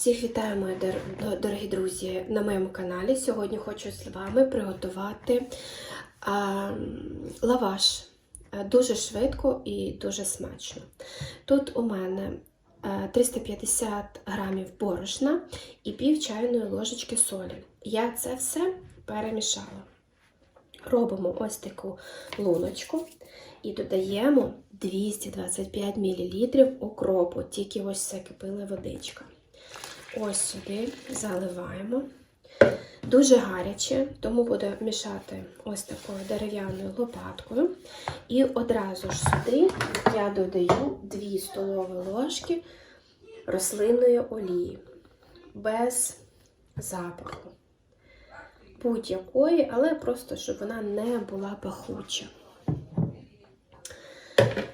Всіх вітаю, мої дорогі друзі, на моєму каналі. Сьогодні хочу з вами приготувати а, лаваш дуже швидко і дуже смачно. Тут у мене е, 350 грамів борошна і пів чайної ложечки солі. Я це все перемішала. Робимо ось таку луночку і додаємо 225 мл укропу, тільки ось все кипила водичка. Ось сюди заливаємо. Дуже гаряче, тому буду мішати ось такою дерев'яною лопаткою. І одразу ж сюди я додаю 2 столові ложки рослинної олії без запаху. Будь-якої, але просто, щоб вона не була пахуча.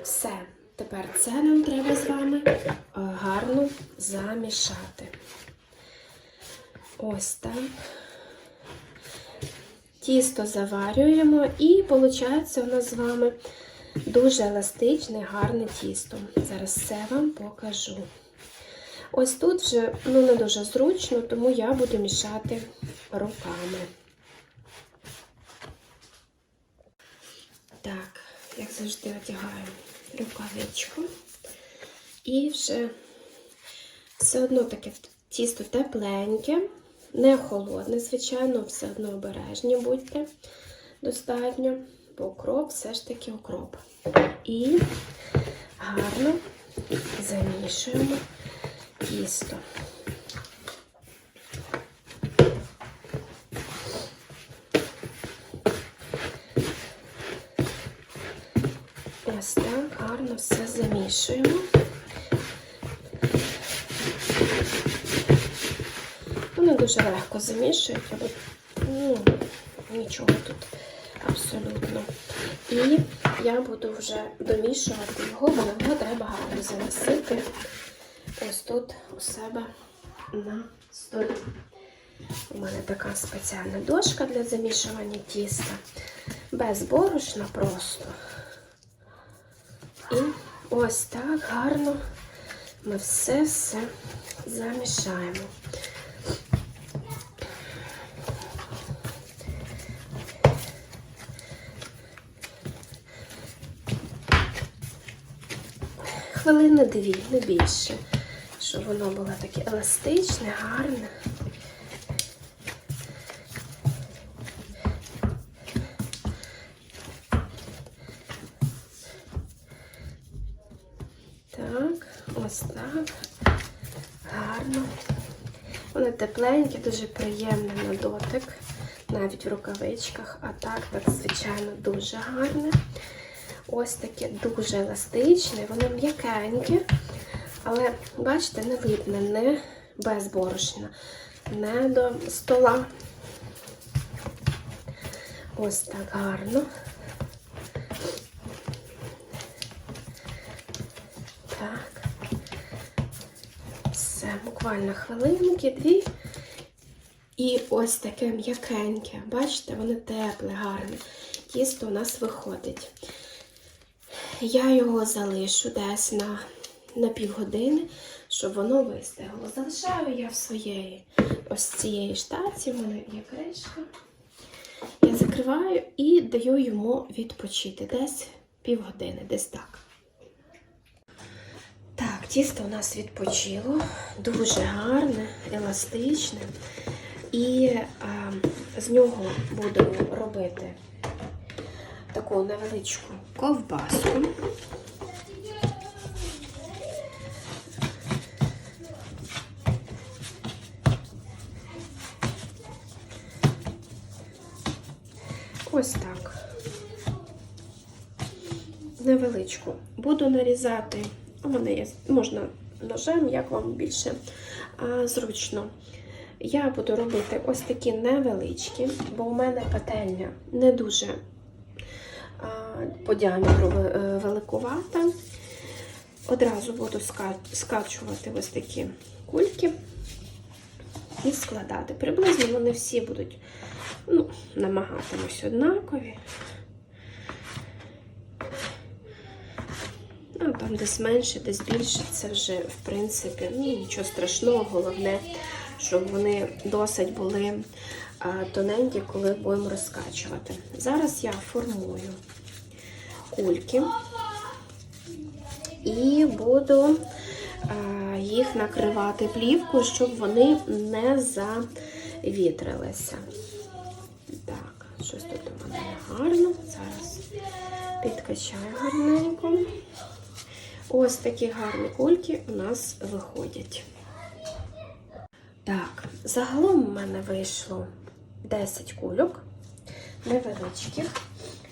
Все. Тепер це нам треба з вами е, гарно замішати. Ось так. Тісто заварюємо, і виходить у нас з вами дуже еластичне, гарне тісто. Зараз все вам покажу. Ось тут вже ну, не дуже зручно, тому я буду мішати руками. Так, як завжди одягаю рукавичку. І вже все одно таке тісто тепленьке, не холодне, звичайно, все одно обережні будьте достатньо, бо укроп все ж таки укроп. І гарно замішуємо тісто. Ось так гарно все замішуємо. Вони дуже легко замішують, або ну, нічого тут абсолютно. І я буду вже домішувати його, бо його треба гарно заносити ось тут у себе на столі. У мене така спеціальна дошка для замішування тіста. Без борошна просто. І ось так гарно ми все-все замішаємо. Хвилини дві, не більше, щоб воно було таке еластичне, гарне. Так, ось так. Гарно. Воно тепленьке, дуже приємне на дотик, навіть в рукавичках, а так, так, звичайно, дуже гарне. Ось таке дуже еластичне, воно м'якеньке, але, бачите, не видно, не без борошна, не до стола. Ось так гарно. Так. Все, буквально хвилинки, дві. І ось таке м'якеньке. Бачите, воно тепле, гарне. Тісто у нас виходить. Я його залишу десь на, на півгодини, щоб воно вистигло. Залишаю я в своєї ось цієї штаці, мене є кришка. Я закриваю і даю йому відпочити десь півгодини, десь так. Так, тісто у нас відпочило, дуже гарне, еластичне. І а, з нього будемо робити таку невеличку ковбаску. Ось так. Невеличку. Буду нарізати, у мене є, можна ножем, як вам більше а, зручно. Я буду робити ось такі невеличкі, бо у мене пательня не дуже по діаметру е, великувата. Одразу буду скачувати ось такі кульки і складати. Приблизно вони всі будуть ну, намагатимусь однакові. Ну, там десь менше, десь більше. Це вже, в принципі, ну, нічого страшного. Головне, щоб вони досить були тоненькі, коли будемо розкачувати. Зараз я формую кульки і буду їх накривати плівкою, щоб вони не завітрилися. Так, щось тут у мене не гарно. Зараз підкачаю гарненько. Ось такі гарні кульки у нас виходять. Так, загалом у мене вийшло 10 кульок невеличких.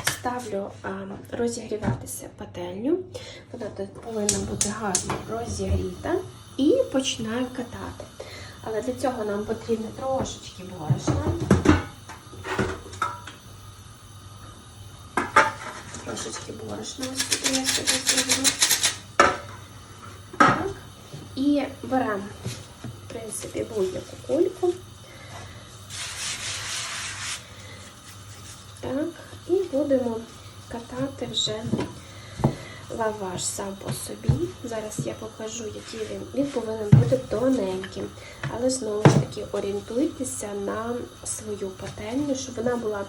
Ставлю а, розігріватися пательню. Вона тут повинна бути гарно розігріта. І починаю катати. Але для цього нам потрібно трошечки борошна. Трошечки борошна ось я. Так. І беремо, принципі, будь-яку кульку. Так, і будемо катати вже лаваш сам по собі. Зараз я покажу, який він. Він повинен бути тоненьким. Але знову ж таки орієнтуйтеся на свою пательню, щоб вона була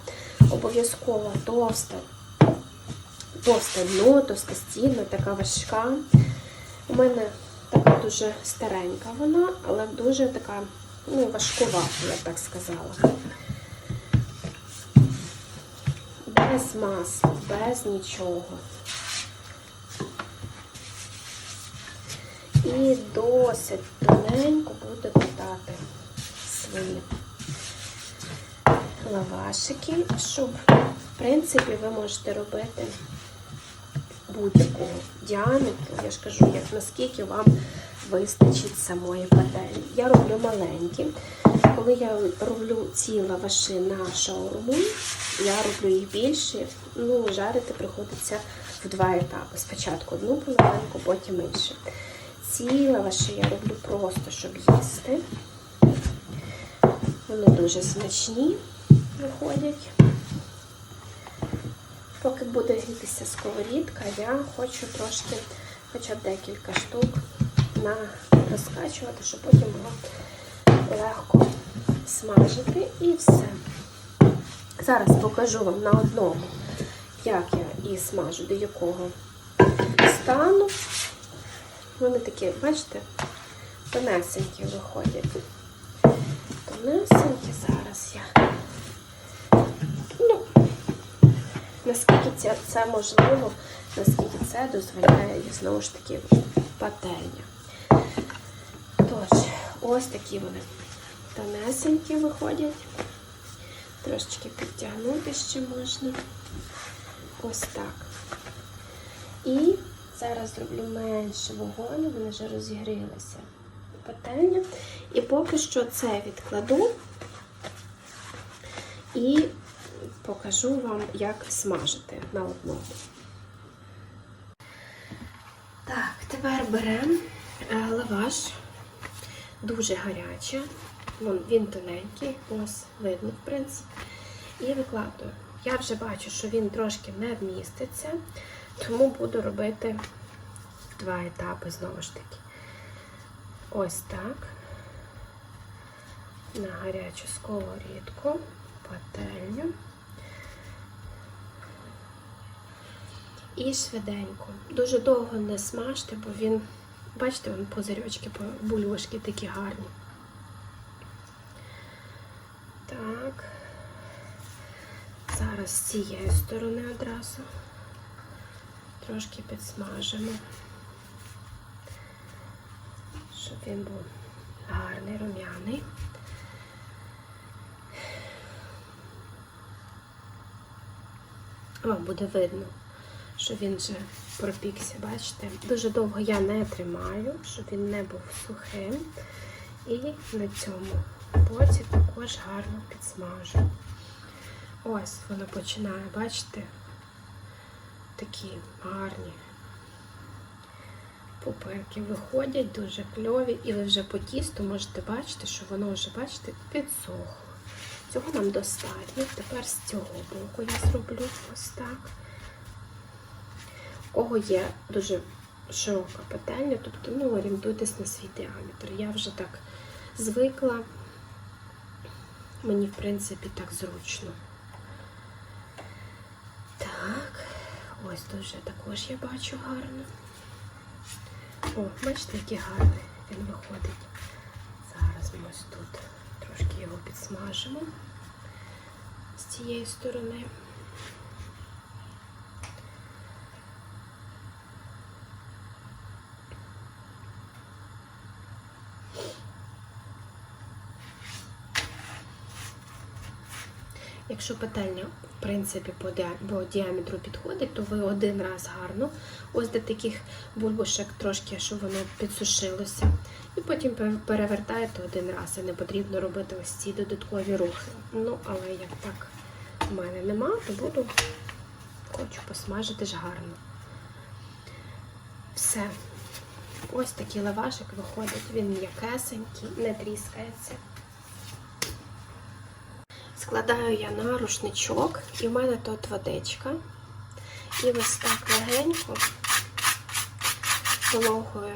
обов'язково товста, товсте дно, товстостінна, така важка. У мене дуже старенька вона, але дуже така ну, важкувата, я б так сказала. Без масла, без нічого. І досить тоненько буду катати свої лавашики, щоб, в принципі, ви можете робити будь-якого діаметру. Я ж кажу, як наскільки вам вистачить самої пательні. Я роблю маленькі. Коли я роблю ці лаваши на шаурму, я роблю їх більше. Ну, жарити приходиться в два етапи. Спочатку одну половинку, потім іншу. Ці лаваші я роблю просто, щоб їсти. Вони дуже смачні виходять. Поки буде грітися сковорідка, я хочу трошки, хоча б декілька штук на розкачувати, щоб потім було легко смажити і все. Зараз покажу вам на одному, як я і смажу, до якого стану. Вони такі, бачите, тонесенькі виходять. Тонесенькі зараз я. Ну, наскільки це, це можливо, наскільки це дозволяє, знову ж таки, пательня. Тож, ось такі вони тонесенькі виходять. Трошечки підтягнути ще можна. Ось так. І зараз зроблю менше вогонь, вони вже розігрілися пательня. І поки що це відкладу і покажу вам, як смажити на одному. Так, тепер беремо е, лаваш, дуже гарячий, Вон, він тоненький, ось видно, в принципі. І викладаю. Я вже бачу, що він трошки не вміститься, тому буду робити два етапи знову ж таки. Ось так. На гарячу сковорідку, пательню. І швиденько. Дуже довго не смажте, бо він, бачите, вон позирьочки, бульбашки такі гарні. Так. Зараз з цієї сторони одразу трошки підсмажимо, щоб він був гарний, рум'яний. Вам буде видно, що він вже пропікся, бачите? Дуже довго я не тримаю, щоб він не був сухим. І на цьому боці також гарно підсмажу. Ось воно починає, бачите, такі гарні пупирки виходять, дуже кльові, і ви вже по тісту можете бачити, що воно вже, бачите, підсохло. Цього нам достатньо. Тепер з цього боку я зроблю ось так. Кого є дуже широка пательня, тобто ну, орієнтуйтесь на свій діаметр. Я вже так звикла. Мені, в принципі, так зручно. Так, ось дуже також я бачу гарно. О, бачите, який гарний він виходить. Зараз ми ось тут трошки його підсмажимо з цієї сторони. Якщо пательня, в принципі, по, діа- по діаметру підходить, то ви один раз гарно, ось до таких бульбашок трошки, щоб воно підсушилося. І потім перевертаєте один раз, і не потрібно робити ось ці додаткові рухи. Ну, але як так в мене нема, то буду, хочу посмажити ж гарно. Все. Ось такий лавашик виходить, він м'якесенький, не тріскається. Складаю я на рушничок, і в мене тут водичка. І ось так легенько, вологою,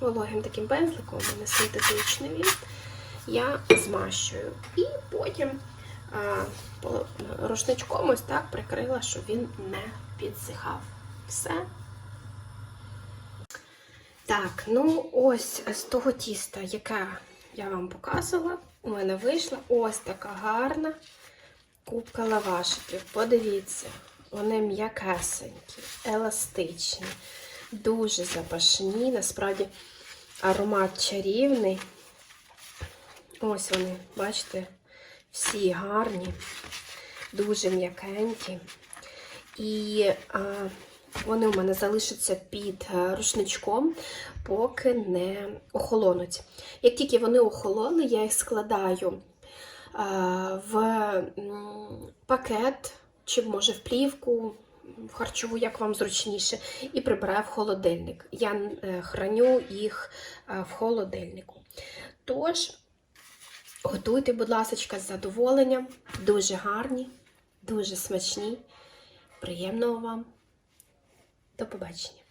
вологим таким пензликом, у мене синтетичний я змащую. І потім а, рушничком ось так прикрила, щоб він не підсихав. Все. Так, ну ось з того тіста, яке я вам показувала, у мене вийшла ось така гарна кубка лавашиків. Подивіться, вони м'якесенькі, еластичні, дуже запашні. Насправді аромат чарівний. Ось вони, бачите, всі гарні, дуже м'якенькі. І а, вони у мене залишаться під е, рушничком, поки не охолонуть. Як тільки вони охололи, я їх складаю в пакет, чи може в плівку, в харчову, як вам зручніше, і прибираю в холодильник. Я е, храню їх е, в холодильнику. Тож, готуйте, будь ласка, з задоволенням. Дуже гарні, дуже смачні. Приємного вам! До побачення!